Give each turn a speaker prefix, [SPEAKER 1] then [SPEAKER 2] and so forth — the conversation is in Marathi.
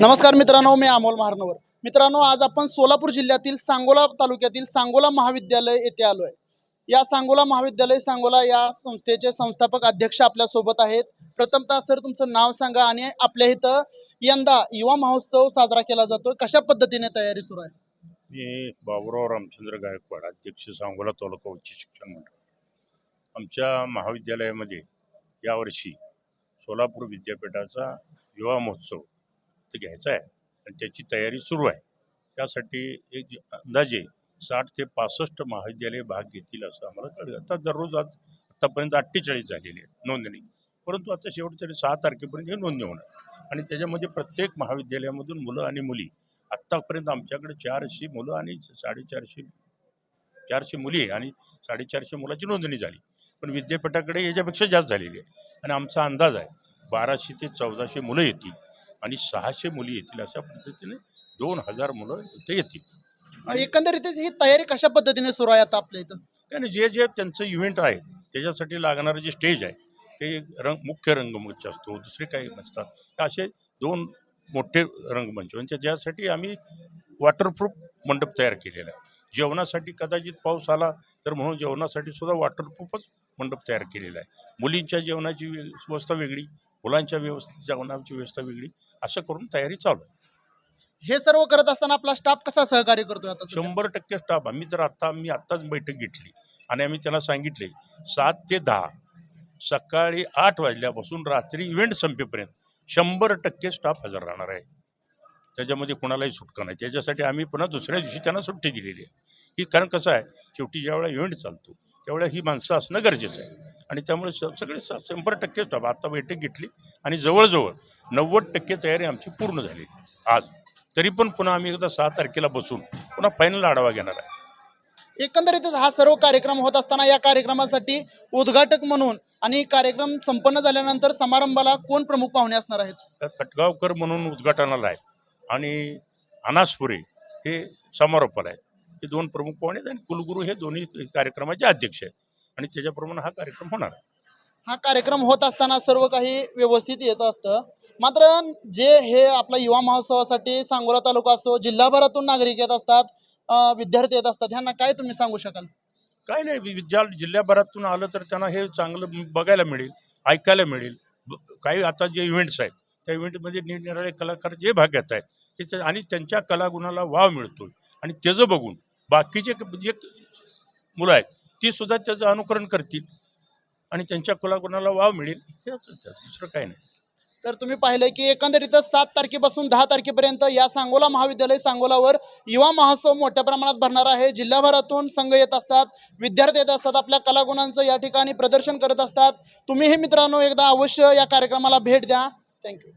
[SPEAKER 1] नमस्कार मित्रांनो मी अमोल महारनवर. मित्रांनो आज आपण सोलापूर जिल्ह्यातील सांगोला तालुक्यातील सांगोला महाविद्यालय येथे आलो आहे या सांगोला महाविद्यालय सांगोला या संस्थेचे संस्थापक अध्यक्ष आपल्यासोबत आहेत. प्रथमतः सर तुमचं नाव सांगा आणि आपल्या इथं यंदा युवा महोत्सव साजरा केला जातो कशा पद्धतीने तयारी सुरू आहे?
[SPEAKER 2] मी बाबुराव रामचंद्र गायकवाड अध्यक्ष सांगोला तालुका उच्च शिक्षण मंडळ. आमच्या महाविद्यालयामध्ये यावर्षी सोलापूर विद्यापीठाचा युवा महोत्सव ते घ्यायचा आहे आणि त्याची तयारी सुरू आहे. त्यासाठी एक जे- अंदाजे साठ ते पासष्ट महाविद्यालय भाग घेतील असं आम्हाला कळलं. आता दररोज आज आत्तापर्यंत अठ्ठेचाळीस झालेली आहे नोंदणी. परंतु आता शेवट तरी सहा तारखेपर्यंत हे नोंदणी होणार. आणि त्याच्यामध्ये प्रत्येक महाविद्यालयामधून मुलं आणि मुली आत्तापर्यंत आमच्याकडे चारशे मुलं आणि साडेचारशे चारशे मुली आणि साडेचारशे मुलाची नोंदणी झाली. पण विद्यापीठाकडे याच्यापेक्षा जास्त झालेली आहे. आणि आमचा अंदाज आहे बाराशे ते चौदाशे मुलं येतील. आणि सहाशे मुली येतील अशा पद्धतीने दोन हजार मुलं इथे येतील.
[SPEAKER 1] एकंदरीतच ही तयारी कशा पद्धतीने सुरू आहे आता आपल्या इथं?
[SPEAKER 2] आणि जे जे त्यांचं इव्हेंट आहे त्याच्यासाठी लागणारं जे स्टेज आहे ते रंग मुख्य रंगमंच असतो दुसरे काही नसतात. असे दोन मोठे रंगमंच आणि त्याच्यासाठी आम्ही वॉटरप्रूफ मंडप तयार केलेला आहे. जेवणासाठी कदाचित पाऊस आला तर म्हणून जेवणासाठी सुद्धा वॉटरप्रूफच मंडप तयार केलेला आहे. मुलींच्या जेवणाची व्य- व्यवस्था वेगळी मुलांच्या व्यवस्था जेवणाची व्यवस्था वेगळी असं करून तयारी चालू आहे.
[SPEAKER 1] हे सर्व करत असताना आपला स्टाफ कसा सहकार्य करतोय आता?
[SPEAKER 2] शंभर टक्के स्टाफ आम्ही तर आत्ता आम्ही आत्ताच बैठक घेतली आणि आम्ही त्यांना सांगितले सात ते दहा सकाळी आठ वाजल्यापासून रात्री इव्हेंट संपेपर्यंत शंभर टक्के स्टाफ हजर राहणार आहे. त्याच्यामध्ये कोणालाही सुटका नाही. त्याच्यासाठी आम्ही पुन्हा दुसऱ्या दिवशी त्यांना सुट्टी दिलेली आहे. ही कारण कसं आहे शेवटी ज्यावेळेला इव्हेंट चालतो त्यावेळेला ही माणसं असणं गरजेचं आहे. आणि त्यामुळे स सगळे स- शंभर टक्के स्टाफ आत्ता बैठक घेतली आणि जवळजवळ नव्वद टक्के तयारी आमची पूर्ण आहे आज. तरी पण पुन्हा आम्ही एकदा सहा तारखेला बसून पुन्हा फायनल आढावा घेणार आहे.
[SPEAKER 1] एकंदरीतच हा सर्व कार्यक्रम होत असताना या कार्यक्रमासाठी उद्घाटक म्हणून आणि कार्यक्रम संपन्न झाल्यानंतर समारंभाला कोण प्रमुख पाहुणे असणार आहेत?
[SPEAKER 2] खटगावकर म्हणून उद्घाटनाला आहे. आणि अनासपुरे हे समारोपाला आहे हे दोन प्रमुख पाहुणे आहेत आणि कुलगुरू हे दोन्ही कार्यक्रमाचे अध्यक्ष आहेत. आणि त्याच्याप्रमाणे हा कार्यक्रम होणार आहे.
[SPEAKER 1] हा कार्यक्रम होत असताना सर्व काही व्यवस्थित येत असतं. मात्र जे हे आपला युवा महोत्सवासाठी सांगोला तालुका असो जिल्हाभरातून नागरिक येत असतात विद्यार्थी येत असतात ह्यांना काय तुम्ही सांगू शकाल?
[SPEAKER 2] काय नाही विद्या जिल्ह्याभरातून आलं तर त्यांना हे चांगलं बघायला मिळेल ऐकायला मिळेल. काही आता जे इव्हेंट्स आहेत त्या इव्हेंटमध्ये निरनिराळे कलाकार जे भाग घेत आहेत त्याच्या आणि त्यांच्या कलागुणाला वाव मिळतो आणि त्याचं बघून बाकीचे जे मुलं आहेत ती सुद्धा त्याचं अनुकरण करतील आणि त्यांच्या कलागुणाला वाव मिळेल दुसरं काही नाही.
[SPEAKER 1] तर तुम्ही पाहिलं की एकंदरीतच सात तारखेपासून दहा तारखेपर्यंत या सांगोला महाविद्यालय सांगोलावर युवा महोत्सव मोठ्या प्रमाणात भरणार आहे. जिल्हाभरातून संघ येत असतात विद्यार्थी येत असतात आपल्या कलागुणांचं या ठिकाणी प्रदर्शन करत असतात. तुम्हीही मित्रांनो एकदा अवश्य या कार्यक्रमाला भेट द्या. थँक्यू